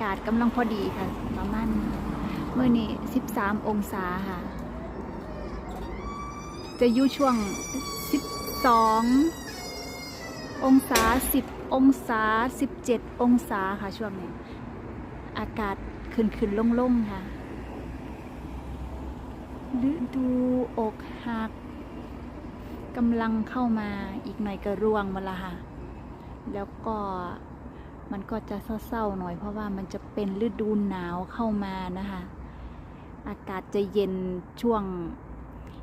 ากาศกำลังพอดีค่ะ ประมาณเมื่อนี้ 13 องศาค่ะ จะอยู่ช่วง 12 องศา 10 องศา 17 องศาค่ะช่วงนี้ อากาศขึ้นขึ้นลงลงๆค่ะฤดูอกหักกำลังเข้ามาอีกหน่อยก็ร่วงมาละค่ะ แล้วก็ มันก็จะเศร้าๆหน่อย เพราะว่ามันจะเป็นฤดูหนาวเข้ามานะคะ อากาศจะเย็นช่วง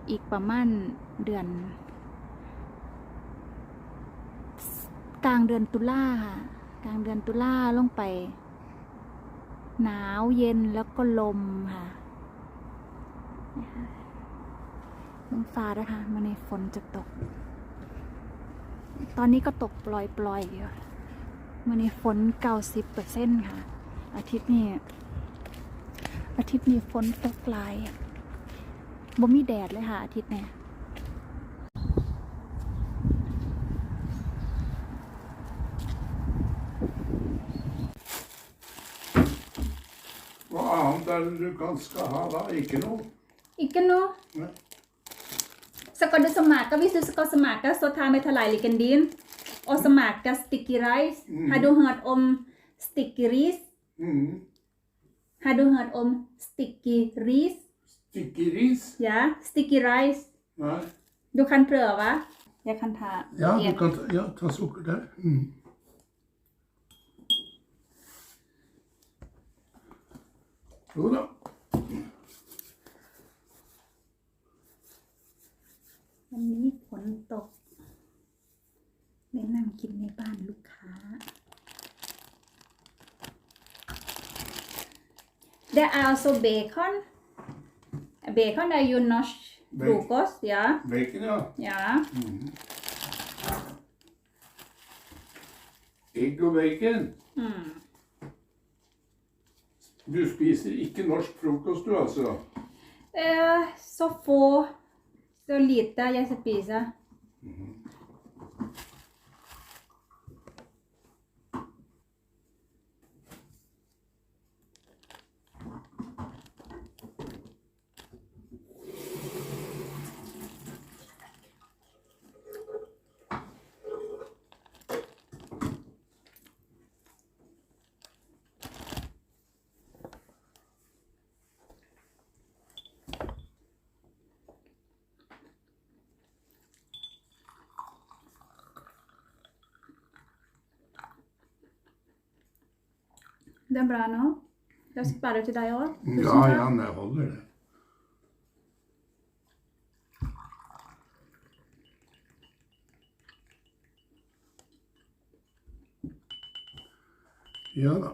อีกประมาณเดือน กลางเดือนตุลาค่ะกลางเดือนตุลาลงไป หนาวเย็นแล้วก็ลมค่ะลมฟ้าด้วยค่ะมันในฝนจะตก ตอนนี้ก็ตกปล่อยๆอยู่ มันในฝนเก้าสิบเปอร์เซ็นต์ค่ะ อาทิตย์นี้อาทิตย์นี้ฝนตกหลายบ่มีแดดเลยค่ะอาทิตย์เนี้ย Hva annet er det du kan skal ha da? Ikke noe? Ikke noe. Nei. Skal du smake, hvis du skal smake, så ta med tallerkenen din og smake sticky rice. Mm. Har du hørt om sticky rice? Mhm. Har du hørt om sticky rice? Stikke ris? Ja, sticky rice. Nei. Du kan prøve. Jeg kan ta Ja, en. du kan ta, ja, ta sukker der. Mhm. Jo da. วันนี้ฝนตกได้นั่ง กินในบ้านลูกค้า There are also bacon. Bacon er jo norsk Bacon. frokost, ja. Bacon, ja. Ja. Mhm. Egg og bacon. Mm. Du spiser ikke norsk frokost, du altså? Eh, så få, så lite jeg spiser. Det er bra nå. Jeg skal bære til deg òg. Ja, ja, det holder det. Ja da.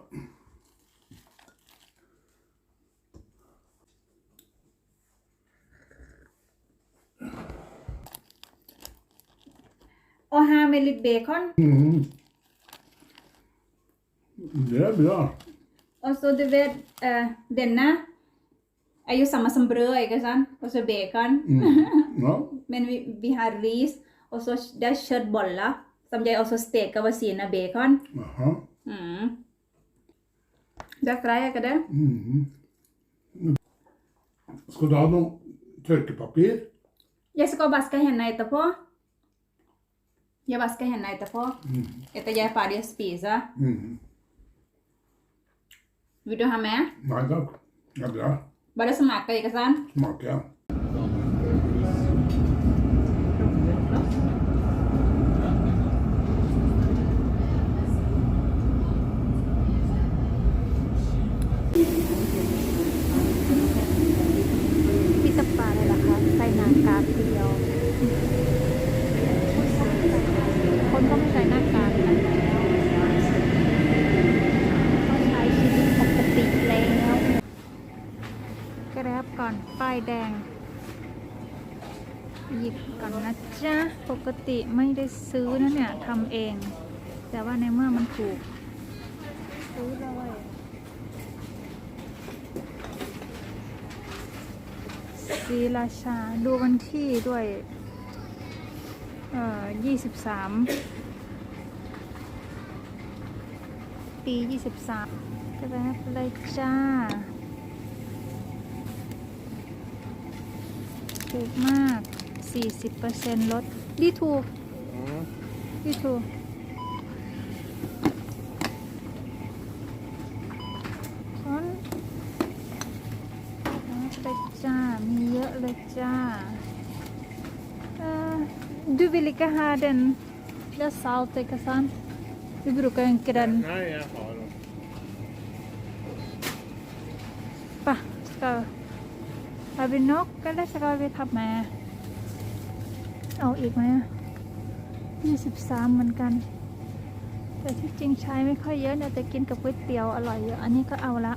Og her med litt bacon. Mhm. Det er bra. Og så du vet, uh, denne er jo samme som brød, ikke sant? Og så bacon. Mm. Ja. Men vi, vi har ris, og så det er kjøttboller, som jeg også steker ved siden av bacon. Aha. Mm. Det er greit, ikke det? Mm. Skal du ha noe tørkepapir? Jeg skal vaske hendene etterpå. Jeg vasker hendene etterpå. Mm. Etter jeg er ferdig å spise. Video हम है मादक गदा बड़े से मार के एक मार क्या ายแดง หยิบก่อนนะจ๊ะ ปกติไม่ได้ซื้อนะเนี่ยทำเอง แต่ว่าในเมื่อมันถูก ซื้อเลยศรีราชาดูวันที่ด้วย เอ่อยี่สิบสามปี23จะไปเลยจ้า ถูกมาก 40%ลดดีถูก Mm. ดีถูกช้อนเอาไปจ้า มีเยอะเลยจ้า Eh, du vill inte ha den där salt, inte sant? Du brukar inte den. Nej, jag har den. Pa, ska har vi nog eller ska vi ta med เราเป็นนกก็ได้สกอยไปทับมา เอาอีกไหมยี่สิบสามเหมือนกัน แต่ที่จริงใช้ไม่ค่อยเยอะเนี่ยแต่กินกับก๋วยเตี๋ยวอร่อยเยอะอันนี้ก็เอาละ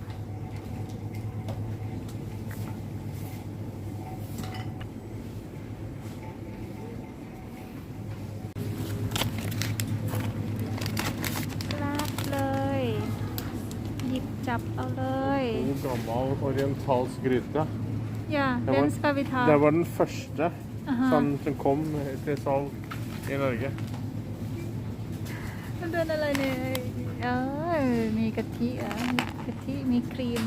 ลาบเลยหยิบจับเอาเลยนี่ก็มาเอาเรียนทัลสกริตนะา det var den første Aha. sånn, som kom til salg i Norge. มันเป็นอะไรเนี่ยเออมีกะทิอะมีกะทิมีครีม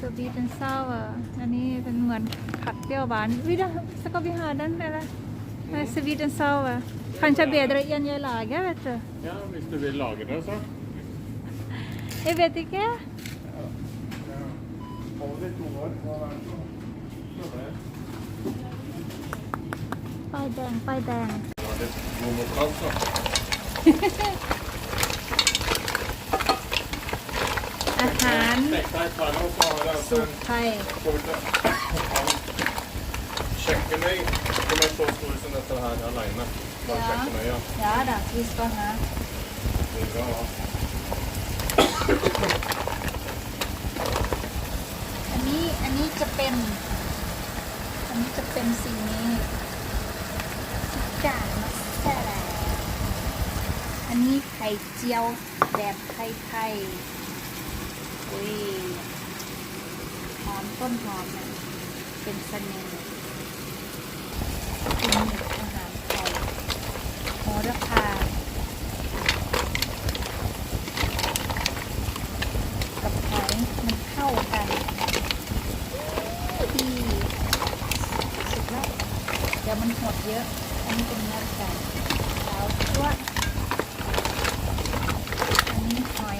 สวีท and sour อันนี้เป็นเหมือนผัดเปรี้ยวหวานวิดาสกวิหาดันอะไรสวีท and sour kanske bättre än jag lagar vet du Ja, hvis du vil lage det, så. jag vet inte Hold litt unger. så er det så- så er det. ป้ายแดงป้ายแดง Det var litt god mot alt, så. อาหาร Stekte i panna, og så har jeg สู altså ตรไทย en kort kjøkkenøy som er så stor som dette her alene. Bare Ja. kjøkkenøya. Ja da, vi skal ha. Det er bra. อั นี้อันนี้จะเป็น อันนี้จะเป็นสิ่งนี้จานมัสซาลาอันนี้ไข่เจียวแบบไทยๆอุ้ยหอมต้นหอมเป็นเสน่ห์กินหนึ่งอาหารไทยโหระพากับหอยมันเข้ากันที่สุดแล้วเดี๋ยวมันหดเยอะ อันนี้เป็นเนื้อไก่ขาวชั่วอันนี้หอย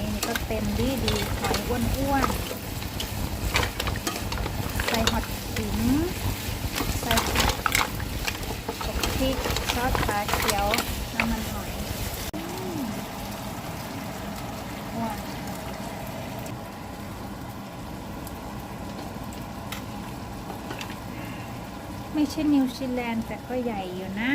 นี่ก็เต็มดีดีหอยอ้วนๆใส่หอดขิงใส่กับพริกซอสขาเขียวน้ำมันหอยอ้วนไม่ใช่นิวซีแลนด์แต่ก็ใหญ่อยู่นะ